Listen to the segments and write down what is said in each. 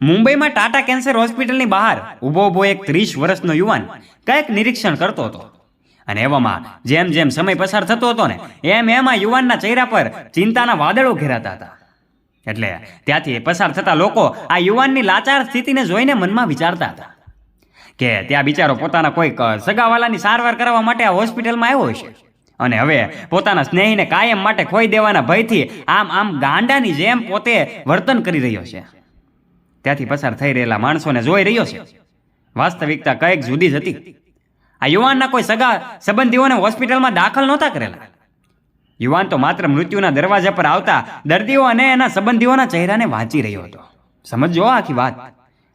મુંબઈમાં ટાટા કેન્સર હોસ્પિટલની બહાર ઊભો ઊભો એક ત્રીસ વર્ષનો યુવાન કંઈક નિરીક્ષણ કરતો હતો. અને એવામાં જેમ જેમ સમય પસાર થતો હતો ને, એમ એમ આ યુવાનના ચહેરા પર ચિંતાના વાદળો ઘેરાતા હતા. એટલે ત્યાંથી પસાર થતા લોકો આ યુવાનની લાચાર સ્થિતિને જોઈને મનમાં વિચારતા હતા કે ત્યાં બિચારો પોતાના કોઈક સગાવાલાની સારવાર કરવા માટે આ હોસ્પિટલમાં આવ્યો છે અને હવે પોતાના સ્નેહીને કાયમ માટે ખોઈ દેવાના ભયથી આમ આમ ગાંડાની જેમ પોતે વર્તન કરી રહ્યો છે. ત્યાંથી પસાર થઈ રહેલા માણસોને જોઈ રહ્યો છે. વાસ્તવિકતા કંઈક જુદી જ હતી. આ યુવાનના કોઈ સગા સંબંધીઓને હોસ્પિટલમાં દાખલ નહોતા કરેલા. યુવાન તો માત્ર મૃત્યુના દરવાજા પર આવતા દર્દીઓ અને એના સંબંધીઓના ચહેરાને વાંચી રહ્યો હતો. સમજો આખી વાત.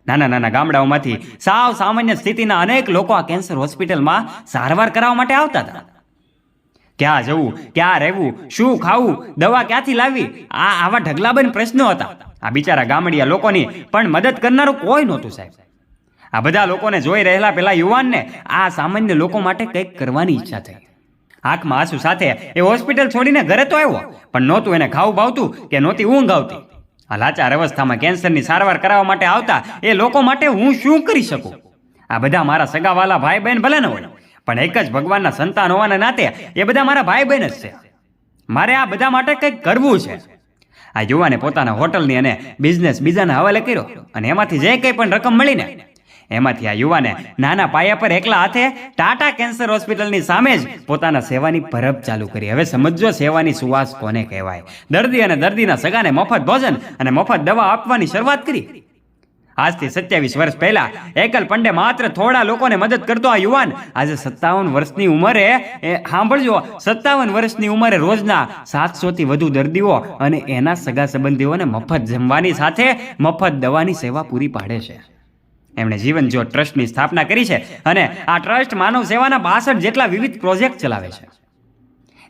નાના નાના ગામડાઓમાંથી સાવ સામાન્ય સ્થિતિના અનેક લોકો આ કેન્સર હોસ્પિટલમાં સારવાર કરાવવા માટે આવતા હતા. ક્યાં જવું, ક્યાં રહેવું, શું ખાવું, દવા ક્યાંથી લાવવી? આ આવા ઢગલાબંધ પ્રશ્નો હતા. આ બિચારા ગામડિયા લોકોની પણ મદદ કરનારું કોઈ નહોતું સાહેબ. આ બધા લોકોને જોઈ રહેલા પેલા યુવાનને આ સામાન્ય લોકો માટે કંઈક કરવાની ઈચ્છા થઈ. આંખમાં આંસુ સાથે એ હોસ્પિટલ છોડીને ઘરે તો આવ્યો, પણ નહોતું એને ખાવું ભાવતું કે નહોતી ઊંઘ આવતી. આ લાચાર અવસ્થામાં કેન્સરની સારવાર કરાવવા માટે આવતા એ લોકો માટે હું શું કરી શકું? આ બધા મારા સગાવાલા ભાઈ બહેન ભલે ન હોય. પણ એક જ ભગવાનના સંતાન હોવાના નાતે એ બધા મારા ભાઈ બહેન જ છે. મારે આ બધા માટે કંઈક કરવું છે. આ યુવાને પોતાના હોટલની અને બિઝનેસ બીજાના હવાલે કર્યો અને એમાંથી જે કંઈ પણ રકમ મળીને એમાંથી આ યુવાને નાના પાયા પર એકલા હાથે ટાટા કેન્સર હોસ્પિટલની સામે જ પોતાના સેવાની પરબ ચાલુ કરી. હવે સમજો સેવાની સુવાસ કોને કહેવાય? દર્દી અને દર્દીના સગાને મફત ભોજન અને મફત દવા આપવાની શરૂઆત કરી. આજથી સત્યાવીસ વર્ષ પહેલા એકલ પંડે માત્ર થોડા લોકોને મદદ કરતો આ યુવાન. આજે સત્તાવન વર્ષની ઉંમરે સાંભળજો, સત્તાવન વર્ષની ઉંમરે રોજના સાતસો થી વધુ દર્દીઓ અને એના સગા સંબંધીઓને મફત જમવાની સાથે મફત દવાની સેવા પૂરી પાડે છે. એમણે જીવન જો ટ્રસ્ટની સ્થાપના કરી છે અને આ ટ્રસ્ટ માનવ સેવાના બાસઠ જેટલા વિવિધ પ્રોજેક્ટ ચલાવે છે.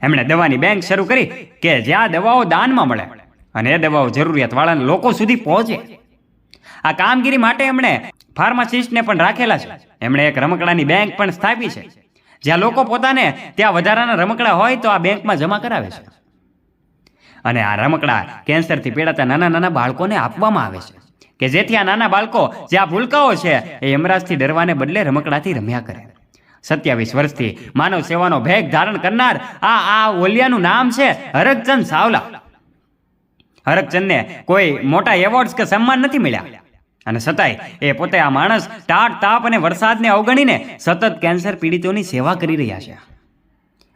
એમણે દવાની બેંક શરૂ કરી કે જ્યાં દવાઓ દાનમાં મળે અને એ દવાઓ જરૂરિયાતવાળાના લોકો સુધી પહોંચે. આ કામગીરી માટે એમણે ફાર્માસિસ્ટને પણ રાખેલા છે. એમણે એક રમકડાની બેંક પણ સ્થાપી છે. જ્યાં લોકો પોતાને ત્યાં વધારાના રમકડા હોય તો આ બેંકમાં જમા કરાવે છે. અને આ રમકડા કેન્સરથી પીડાતા નાના નાના બાળકોને આપવામાં આવે છે. કે જેથી આ નાના બાળકો જે આ ભૂલકાઓ છે એ યમરાજથી ડરવાને બદલે રમકડાથી રમ્યા કરે. સત્યાવીસ વર્ષથી માનવ સેવાનો ભેગ ધારણ કરનાર આ આ ઓલિયાનું નામ છે હરકચંદ સાવલા. હરકચંદને કોઈ મોટા એવોર્ડ્સ કે સન્માન નથી મળ્યા. અને છતાંય એ પોતે આ માણસ ટાટ તાપ અને વરસાદને અવગણીને સતત કેન્સર પીડિતોની સેવા કરી રહ્યા છે.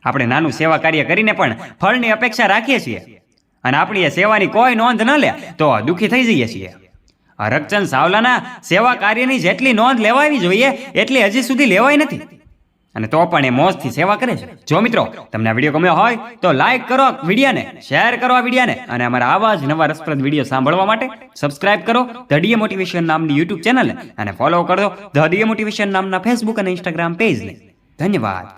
આપણે નાનું સેવા કાર્ય કરીને પણ ફળની અપેક્ષા રાખીએ છીએ. અને આપણી એ સેવાની કોઈ નોંધ ન લે તો દુઃખી થઈ જઈએ છીએ. હરકચંદ સાવલાના સેવા કાર્યની જેટલી નોંધ લેવાવી જોઈએ, એટલી હજી સુધી લેવાઈ નથી. અને તો પણ એ મોજથી સેવા કરે છે. જો મિત્રો, તમને આ વીડિયો ગમ્યો હોય, તો લાઈક કરો વિડીયાને શેર કરો આ વિડીયાને અને અમારા આવા જ નવા રસપ્રદ વીડિયો સાંભળવા માટે સબસ્ક્રાઇબ કરો ધડીએ મોટિવેશન નામની યુટ્યુબ ચેનલને અને ફોલો કરો ધડીએ મોટિવેશન નામના ફેસબુક અને ઇન્સ્ટાગ્રામ પેજને ધન્યવાદ.